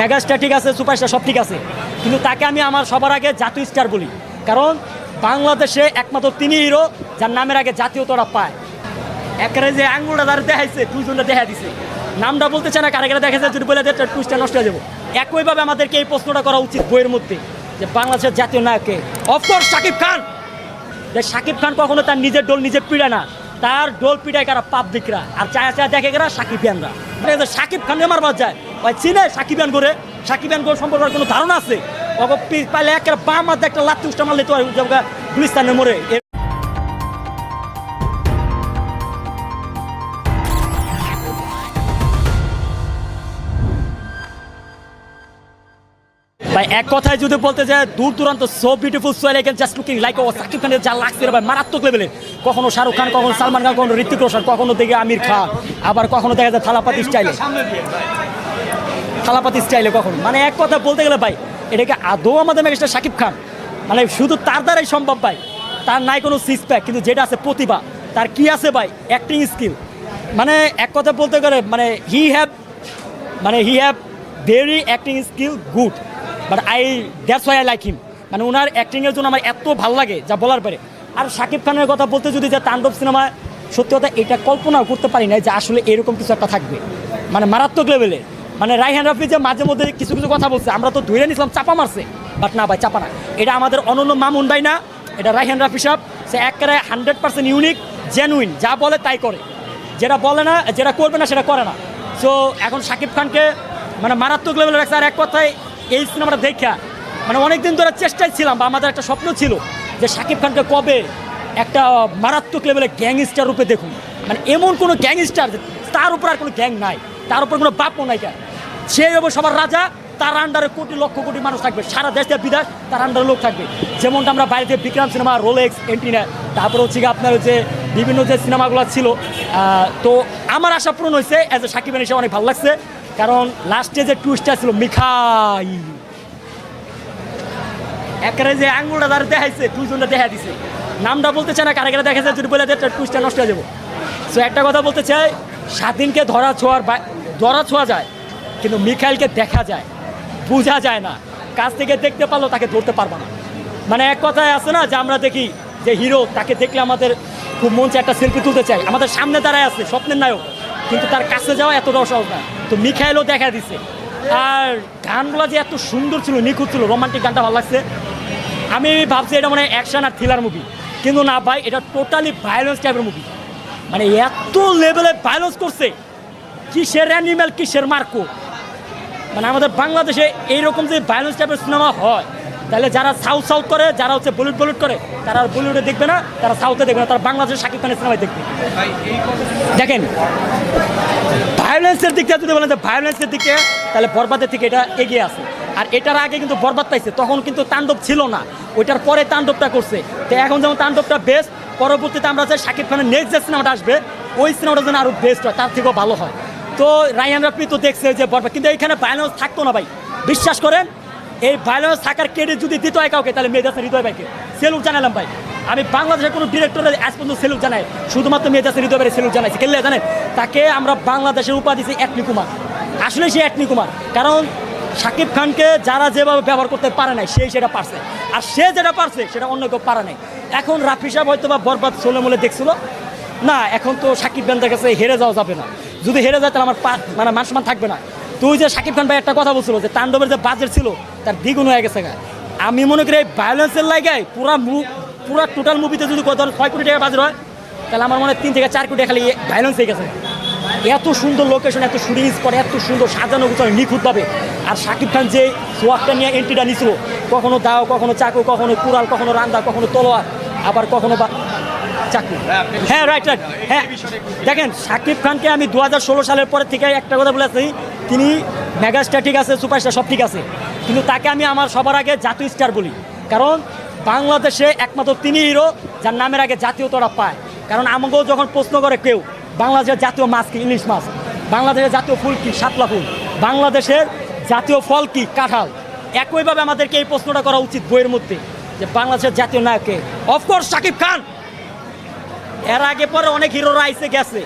Megastar ঠিক আছে superstar সব ঠিক আছে। কিন্তু তাকে আমি আমার সবার আগে জাতীয় স্টার বলি। কারণ বাংলাদেশে একমাত্র তিনি হিরো যার নামের আগে জাতীয়তাটা পায়। একেবারে যে আঙ্গুলটা তার দেখাইছে দুজনটা দেখা দিছে। নামটা বলতে চায় না কারাগারে দেখাইছে, যদি বলে টুইস্টটা নষ্ট হয়ে যাব। একইভাবে আমাদেরকে এই প্রশ্নটা করা উচিত বইয়ের মধ্যে, যে বাংলাদেশের জাতীয় নায়ককে অফকোর্স শাকিব খান যে শাকিব খান কখনো তার নিজের ডোল নিজে পিড়ে না। তার ডোল পিটাই কারা? পাবলিকরা। আর চায়া চায়া দেখে গেরা সাকিবিয়ানরা সাকিব খানকে মারবার যায়। ওই চিনে সাকিবিয়ান করে সাকিবিয়ান করে সম্পর্কে কোনো ধারণা আছে? পাইলে একটা বাম হাতে একটা লাত্তি উষ্টা মারলে তো গুলিস্তানে মরে ভাই, এক কথায় যদি বলতে যায়, দূর দূরান্ত so beautiful so elegant just looking like ও সাকিব খানের যা লাগছে ভাই, মারাত্মক লেভেলের কখনো শাহরুখ খান, কখনো সালমান খান, কখনো ঋতিক রোশন, কখনো দেখে আমির খান আবার কখনো দেখা যায় থালাপাতি স্টাইলে থালাপাতি স্টাইলে কখনো। মানে এক কথা বলতে গেলে ভাই, এটাকে আদৌ আমাদের মেগাস্টার শাকিব খান মানে শুধু তার দ্বারাই সম্ভব ভাই, তার নাই কোনো সিক্স প্যাক কিন্তু যেটা আছে প্রতিভা, তার কি আছে ভাই? অ্যাক্টিং স্কিল মানে এক কথা বলতে গেলে মানে হি হ্যাভ মানে he have very acting skill good but I that's why I like him মানে ওনার অ্যাক্টিংয়ের জন্য আমার এত ভালো লাগে যা বলার পরে। আর শাকিব খানের কথা বলতে যদি যে তাণ্ডব সিনেমা সত্যি কথা এটা কল্পনাও করতে পারি না যে আসলে এরকম কিছু একটা থাকবে। মানে মারাত্মক লেভেলে মানে রাইহান রাফি যে মাঝে মধ্যে কিছু কিছু কথা বলছে, আমরা তো ধরে নিছিলাম, চাপা মারছে। বাট না ভাই, চাপা না। এটা আমাদের অনন্য মামুন ভাই না, এটা রাইহান রাফি সাহেব। সে একেবারে হান্ড্রেড পার্সেন্ট ইউনিক জেনুইন যা বলে তাই করে। যেটা বলে না, যেটা করবে না, সেটা করে না। সো এখন শাকিব খানকে মানে মারাত্মক লেভেলে রাখছে। আর এক কথায় এই সিনেমাটা দেখা মানে অনেকদিন ধরে চেষ্টায় ছিলাম, বা আমাদের একটা স্বপ্ন ছিল যে শাকিব খানকে কবে একটা মারাত্মক লেভেলে গ্যাংস্টার রূপে দেখুন। মানে এমন কোনো গ্যাংস্টার তার উপর আর কোনো গ্যাং নাই, তার উপর কোনো বাপও নাই কেন? সে হবে সবার রাজা, তার আন্ডারে কোটি, লক্ষ কোটি মানুষ থাকবে, সারা দেশ বিদেশ, তার আন্ডারে লোক থাকবে। যেমনটা আমরা বাইরে বিক্রাম সিনেমা রোলেক্স এন্টিনা তারপর হচ্ছে আপনার যে বিভিন্ন যে সিনেমাগুলো ছিল তো আমার আশা পূরণ হয়েছে অ্যাজ এ সাকিব হিসেবে অনেক ভালো লাগছে। কারণ লাস্টে যে টুইস্টটা ছিল, মিখাই। একেবারে যে আঙ্গুলটা তার দেখাইছে দুজনটা দেখা দিছে। নামটা বলতে চায় না কারাগারে দেখাইছে, যদি বলে দেয় টুইস্টটা নষ্ট হয়ে যাব। সো একটা কথা বলতে চাই, স্বাধীনকে ধরা ছোঁয়ার ধরা ছোঁয়া যায়, কিন্তু মিখাইলকে দেখা যায়, বোঝা যায় না। কাছ থেকে দেখতে পারল, তাকে ধরতে পারব না। মানে এক কথায় আছে না, যে আমরা দেখি যে হিরো তাকে দেখলে আমাদের খুব মন চায় একটা সেলফি তুলতে চাই আমাদের সামনে দাঁড়ায় আছে, স্বপ্নের নায়ক। কিন্তু তার কাছে যাওয়া এতটাও সহজ না। তো মিখাইলও দেখা দিছে। আর গানগুলো যে এত সুন্দর ছিল, নিখুঁত ছিল রোমান্টিক গানটা ভালো লাগছে। আমি ভাবছি এটা মানে অ্যাকশন আর থ্রিলার মুভি কিন্তু না ভাই, এটা টোটালি ভায়োলেন্স টাইপের মুভি মানে এত লেভেলে ভায়োলেন্স করছে। কিসের অ্যানিম্যাল কিসের মার্কো মানে আমাদের বাংলাদেশে এইরকম যে ভায়োলেন্স টাইপের সিনেমা হয় তাহলে যারা সাউথ সাউথ করে, যারা হচ্ছে বলিউড বলিউড করে, তারা বলিউডে দেখবে না, তারা সাউথে দেখবে না, তারা বাংলাদেশের শাকিব খানের সিনেমায় দেখবে। দেখেন ভায়োলেন্সের দিক থেকে যদি বলেন যে ভায়োলেন্সের দিকে, তাহলে বরবাদের থেকে এটা এগিয়ে আছে। আর এটার আগে কিন্তু বরবাদ পাইছে, তখন কিন্তু তাণ্ডব ছিল না। ওইটার পরে তাণ্ডবটা করছে। তো এখন যেমন তাণ্ডবটা বেস্ট পরবর্তীতে আমরা যে শাকিব খানের নেক্সট যে সিনেমাটা আসবে, ওই সিনেমাটা যেন আরও বেস্ট হয়, তার থেকেও ভালো হয়। তো রায়ান রাফি তো দেখছে যে বরবাদ, কিন্তু এখানে ভায়োলেন্স থাকতো না ভাই। বিশ্বাস করেন এই ভায়োলেন্স থাকার ক্রেডিট যদি দিত হয় কাউকে, তাহলে মেয়েদাসের হৃদয় ভাইকে। সেলুট জানালাম ভাই। আমি বাংলাদেশের কোনো ডিরেক্টরের আজ পর্যন্ত সেলুট জানাই। শুধুমাত্র মেয়েদাসের হৃদয় ভাইয়ের সেলুট জানাইছি। কেলে জানেন? তাকে আমরা বাংলাদেশের উপাধি দিয়েছি অ্যাটনি কুমার আসলে সে একনি কুমার কারণ শাকিব খানকে যারা যেভাবে ব্যবহার করতে পারে নাই, সেই সেটা পারছে। আর সে যেটা পারছে, সেটা অন্য কেউ পারে নাই। এখন রাফি সাহেব হয়তো বা বরবাদ সোলে মোলে দেখছিল। না, এখন তো সাকিব খানদের কাছে হেরে যাওয়া যাবে না। যদি হেরে যায়, তাহলে আমার মানে মান সম্মান থাকবে না। তুই যে সাকিব খান ভাই একটা কথা বলছিল, যে তাণ্ডবের যে বাজেট ছিল তার দ্বিগুণ হয়ে গেছে। আমি মনে করি এই ভায়োলেন্সের লাগায় পুরা মু- পুরা টোটাল মুভিতে যদি কত ছয় কোটি টাকা বাজেট হয়, তাহলে আমার মনে হয় তিন থেকে চার কোটি খালি ভায়োলেন্স হয়ে গেছে। এত সুন্দর লোকেশন এত শুটিং স্পট এত সুন্দর সাজানো গুছানো নিখুঁতভাবে। আর শাকিব খান যে সোয়াকটা নিয়ে এন্ট্রিটা নিছিল, কখনো দাও, কখনো চাকু, কখনো কুড়াল, কখনো রান্দা, কখনো তলোয়ার, আবার কখনো বা চাকু। হ্যাঁ রাইট রাইট হ্যাঁ দেখেন শাকিব খানকে আমি দু হাজার ষোলো সালের পরে থেকে একটা কথা বলেছি তিনি মেগাস্টার ঠিক আছে সুপারস্টার সব ঠিক আছে। কিন্তু তাকে আমি আমার সবার আগে জাতীয় স্টার বলি। কারণ বাংলাদেশে একমাত্র তিনি হিরো, যার নামের আগে জাতীয়তাটা পায়। কারণ আমাকেও যখন প্রশ্ন করে কেউ, বাংলাদেশের জাতীয় মাছ কি? ইলিশ মাছ। বাংলাদেশের জাতীয় ফুল কি? শাপলা ফুল। বাংলাদেশের জাতীয় ফল কি? কাঁঠাল। একইভাবে আমাদেরকে এই প্রশ্নটা করা উচিত বইয়ের মধ্যে, যে বাংলাদেশের জাতীয় নায়ককে অফকোর্স শাকিব খান! এর আগে পরে অনেক হিরোরা আইসে গেছে,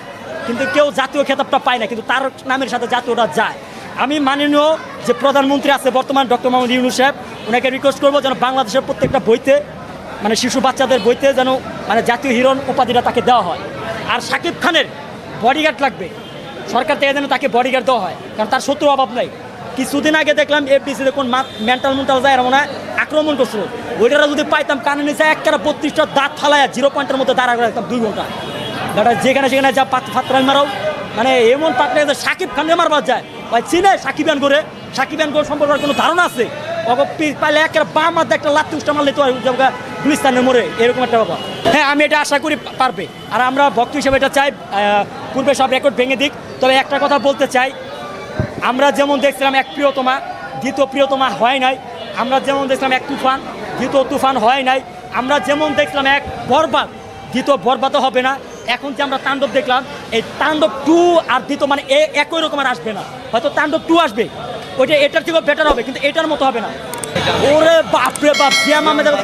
কিন্তু কেউ জাতীয় খেতাবটা পায় না, কিন্তু তার নামের সাথে জাতীয়টা যায়। আমি মাননীয় যে প্রধানমন্ত্রী আছে বর্তমান ডক্টর মোহাম্মদ ইউনুস সাহেব ওনাকে রিকোয়েস্ট করব যেন বাংলাদেশের প্রত্যেকটা বইতে মানে শিশু বাচ্চাদের বইতে যেন মানে জাতীয় হিরণ উপাধিটা তাকে দেওয়া হয়। আর শাকিব খানের বডিগার্ড লাগবে। সরকার থেকে যেন তাকে বডিগার্ড দেওয়া হয়, কারণ তার শত্রু অভাব নাই। কিছুদিন আগে দেখলাম এফডিসিতে কোন মেন্টাল মেন্টাল যায় মনে আক্রমণ করছিল। ওইটারা যদি পাইতাম, কানে নিচে একটা বত্রিশটা দাঁত ফালায় জিরো পয়েন্টের মধ্যে দাঁড়া রাখতাম দুই ঘণ্টা। যেখানে সেখানে যা ফাতরাল মারাও মানে এমন পাতলে সাকিব খানকে মারবার যায়। ভাই, চিনে সাকিবান করে সাকিবান করে সম্পর্কে কোনো ধারণা আছে? পাইলে একটা বাম হাতে একটা লাত্তি উষ্টা মারলে তো গুলিস্তানের মোড়ে, এরকম একটা বাবা হ্যাঁ আমি এটা আশা করি পারবে। আর আমরা ভক্ত হিসেবে এটা চাই পূর্বে সব রেকর্ড ভেঙে দিক। তবে একটা কথা বলতে চাই, আমরা যেমন দেখছিলাম এক প্রিয়তমা, দ্বিতীয় প্রিয়তমা হয় নাই। আমরা যেমন দেখছিলাম এক তুফান, দ্বিতীয় তুফান হয় নাই। আমরা যেমন দেখলাম এক বরবাদ, দ্বিতীয় বরবাদও হবে না। এখন যে আমরা তাণ্ডব দেখলাম, এই তাণ্ডব টু আর দ্বিতীয় মানে এ একই রকম আর আসবে না। হয়তো তাণ্ডব টু আসবে। ওইটা এটার থেকেও বেটার হবে কিন্তু এটার মতো হবে না। ওরে বাপরে বাপ জিয়া মামেদের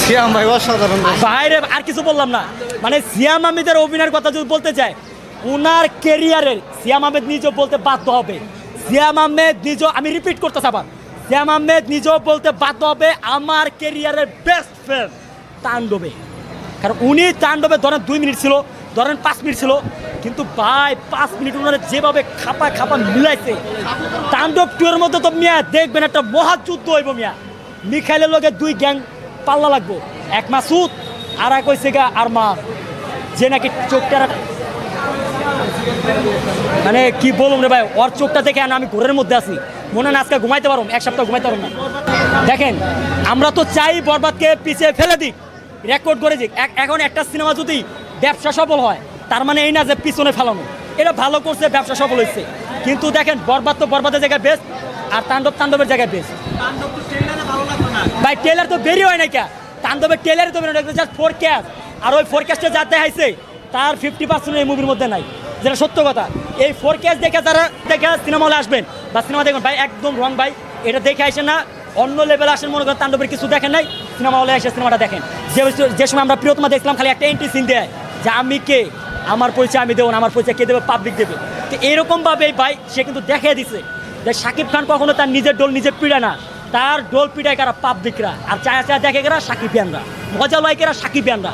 শ্যাম ভাই অসাধারণ বাইরে আর কিছু বললাম না। মানে সিয়াম আহমেদের অভিনয়ের কথা যদি বলতে চাই ওনার কেরিয়ারের সিয়াম আহমেদ নিজেও বলতে বাধ্য হবে। সিয়াম আহমেদ নিজেও আমি রিপিট করতে চাবার সিয়াম আহমেদ নিজেও বলতে বাধ্য হবে আমার কেরিয়ারের বেস্ট ফ্রেন্ড তাণ্ডবে। কারণ উনি তাণ্ডবে ধরেন দুই মিনিট ছিল, ধরেন পাঁচ মিনিট ছিল। কিন্তু ভাই, পাঁচ মিনিট ওনারা যেভাবে খাপা খাপা মিলাইছে। তাণ্ডব টু এর মধ্যে তো মিয়া দেখবেন একটা মহাযুদ্ধ হইব মিয়া। মিখাইলের লগে দুই গ্যাং পাল্লা লাগবো। এক মাস মাসুদ, আর এক হয়েছে গা আর মা যে নাকি চোখটা মানে কি বলুন রে ভাই, ওর চোখটা দেখে আমি ঘোরের মধ্যে আছি। মনে না আজকে ঘুমাইতে পারো এক সপ্তাহ ঘুমাইতে পারো না। দেখেন, আমরা তো চাই বরবাদকে পিছিয়ে ফেলে দিক। রেকর্ড করে দিক এক- এখন একটা সিনেমা যদি ব্যবসা সফল হয় তার মানে এই না যে পিছনে ফেলানো। এটা ভালো করছে ব্যবসা সফল হয়েছে কিন্তু দেখেন বরবাদ তো বরবাদের জায়গায় বেস্ট আর তাণ্ডব তাণ্ডবের জায়গায় বেস্ট ভাই টেলার তো বেরিয়ে হয় না কে। তাণ্ডবের টেলারে তো বেরোয় জাস্ট ফোরকাস্ট আর ওই ফোরকাস্টে যা দেখাইছে তার ফিফটি পার্সেন্ট এই মুভির মধ্যে নাই। যেটা সত্য কথা। এই ফোরকাস্ট দেখে তারা দেখে সিনেমা হলে আসবেন বা সিনেমা দেখবেন ভাই একদম রং ভাই। এটা দেখে আসেন না। অন্য লেভেল আসেন মনে করেন তাণ্ডবের কিছু দেখেন নাই। সিনেমা হলে এসে সিনেমাটা দেখেন। যে যে সময় আমরা প্রিয়তমা দেখলাম খালি একটা এন্ট্রি সিন দেয় যে আমি কে? আমার পরিচয় আমি দেবো না, আমার পরিচয় কে দেবে? পাবলিক দেবে। তো এরকমভাবে ভাই, সে কিন্তু দেখিয়ে দিছে যে শাকিব খান কখনো তার নিজের ডোল নিজে পিড়ে না। তার ডোল পিড়ায় কারা? পাবলিকরা আর চায়া চায়া দেখে কারা সাকিবিয়ানরা মজা লয় কারা সাকিবিয়ানরা